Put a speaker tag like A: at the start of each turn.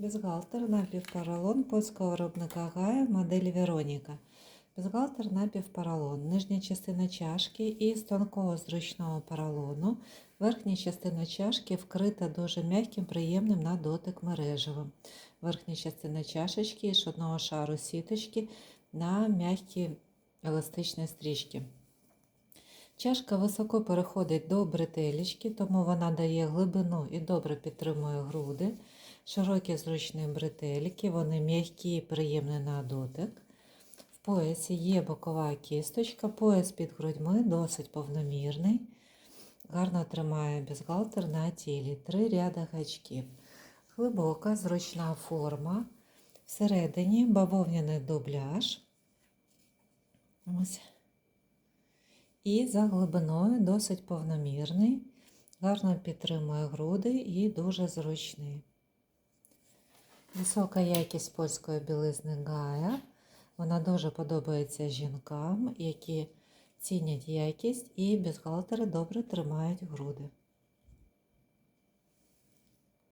A: Бюстгальтер напівпоролон польського виробника Гая моделі Вероніка. Бюстгальтер напівпоролон. Нижня частина чашки із тонкого зручного поролону. Верхня частина чашки вкрита дуже м'яким, приємним на дотик мережевим. Верхня частина чашечки із одного шару сіточки на м'які еластичні стрічки. Чашка високо переходить до бретелечки, тому вона дає глибину і добре підтримує груди. Широкі зручні бретельки, вони м'які і приємні на дотик. В поясі є бокова кісточка, пояс під грудьми досить повномірний. Гарно тримає бюстгальтер на тілі. Три ряди гачків. Глибока, зручна форма. Всередині бавовняний дубляж. Ось. І за глибиною досить повномірний, гарно підтримує груди і дуже зручний. Висока якість польської білизни Гая. Вона дуже подобається жінкам, які цінять якість і бюстгальтери добре тримають груди.